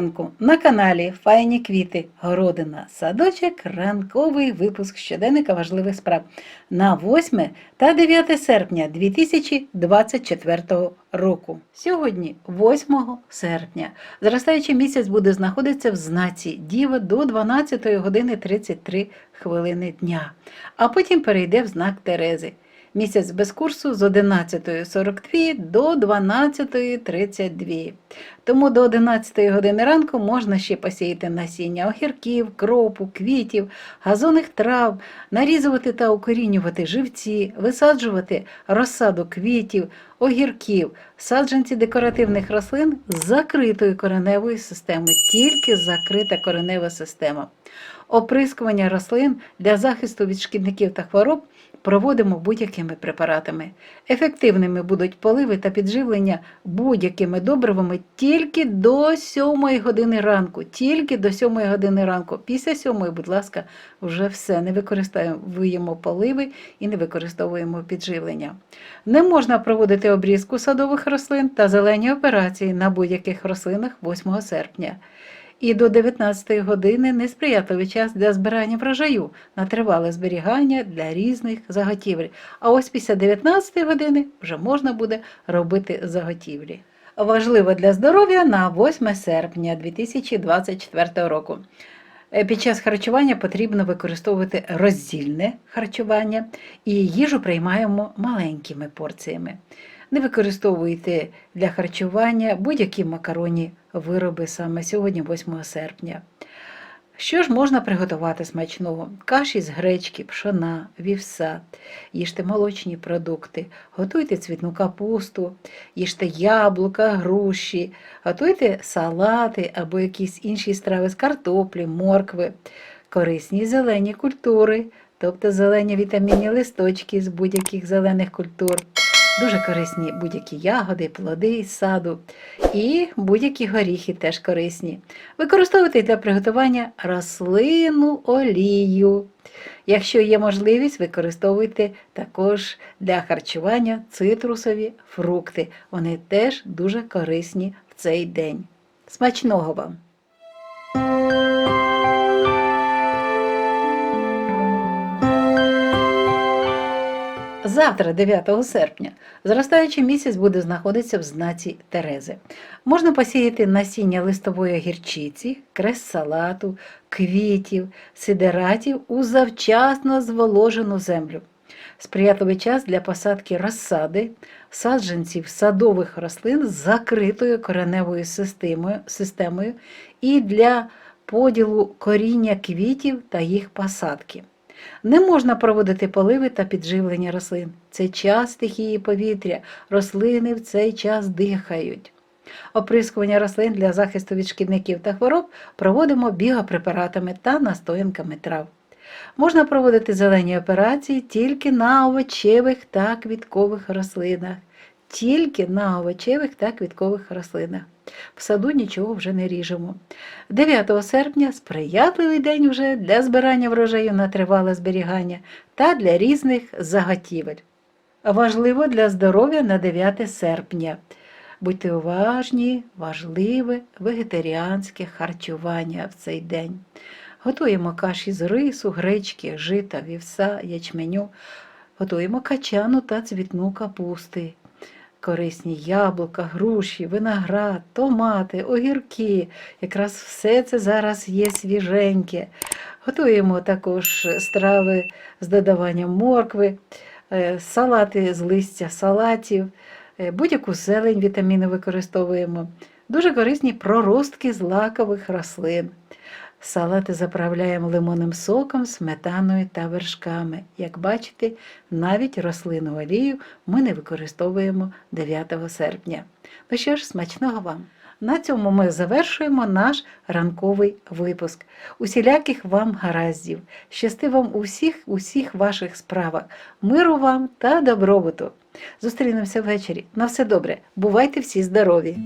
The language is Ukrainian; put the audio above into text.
ранку на каналі Файні квіти, городина, садочок, ранковий випуск щоденника важливих справ на 8 та 9 серпня 2024 року. Сьогодні, 8 серпня, зростаючий місяць буде знаходитися в знаці Діва до 12 години 33 хвилини дня, а потім перейде в знак Терези. Місяць без курсу з 11.42 до 12.32. Тому до 11 години ранку можна ще посіяти насіння огірків, кропу, квітів, газонних трав, нарізувати та укорінювати живці, висаджувати розсаду квітів, огірків, саджанці декоративних рослин з закритою кореневою системою, тільки закрита коренева система. Оприскування рослин для захисту від шкідників та хвороб проводимо будь-якими препаратами. Ефективними будуть поливи та підживлення будь-якими добривами тільки до 7 години ранку. Тільки до 7 години ранку. Після 7, будь ласка, вже все. Не використовуємо поливи і не використовуємо підживлення. Не можна проводити обрізку садових рослин та зелені операції на будь-яких рослинах 8 серпня. І до 19 години несприятливий час для збирання врожаю на тривале зберігання для різних заготівель. А ось після 19 години вже можна буде робити заготівлі. Важливо для здоров'я на 8 серпня 2024 року. Е, Під час харчування потрібно використовувати роздільне харчування і їжу приймаємо маленькими порціями. Не використовуйте для харчування будь-які макаронні вироби саме сьогодні, 8 серпня. Що ж можна приготувати смачного? Каші з гречки, пшона, вівса, їжте молочні продукти, готуйте цвітну капусту, їжте яблука, груші, готуйте салати або якісь інші страви з картоплі, моркви, корисні зелені культури, тобто зелені вітамінні листочки з будь-яких зелених культур. Дуже корисні будь-які ягоди, плоди саду і будь-які горіхи теж корисні. Використовуйте для приготування рослинну олію. Якщо є можливість, використовуйте також для харчування цитрусові фрукти. Вони теж дуже корисні в цей день. Смачного вам! Завтра, 9 серпня, зростаючий місяць буде знаходитися в знаці Терези. Можна посіяти насіння листової гірчиці, крес-салату, квітів, сидератів у завчасно зволожену землю. Сприятливий час для посадки розсади, саджанців садових рослин з закритою кореневою системою, системою і для поділу коріння квітів та їх посадки. Не можна проводити поливи та підживлення рослин. Це час стихії повітря, рослини в цей час дихають. Оприскування рослин для захисту від шкідників та хвороб проводимо біопрепаратами та настоянками трав. Можна проводити зелені операції тільки на овочевих та квіткових рослинах. Тільки на овочевих та квіткових рослинах. В саду нічого вже не ріжемо. 9 серпня сприятливий день вже для збирання врожаю на тривале зберігання та для різних заготівель. Важливо для здоров'я на 9 серпня. Будьте уважні, важливе вегетаріанське харчування в цей день. Готуємо каші з рису, гречки, жита, вівса, ячменю, готуємо качану та цвітну капусти корисні яблука, груші, виноград, томати, огірки. Якраз все це зараз є свіженьке. Готуємо також страви з додаванням моркви, е, салати з листя салатів, е, будь-яку зелень вітаміни використовуємо. Дуже корисні проростки з лакових рослин. Салати заправляємо лимонним соком, сметаною та вершками. Як бачите, навіть рослинну олію ми не використовуємо 9 серпня. Ну що ж, смачного вам! На цьому ми завершуємо наш ранковий випуск. Усіляких вам гараздів, щасти вам у всіх, усіх ваших справах, миру вам та добробуту. Зустрінемося ввечері. На все добре. Бувайте всі здорові!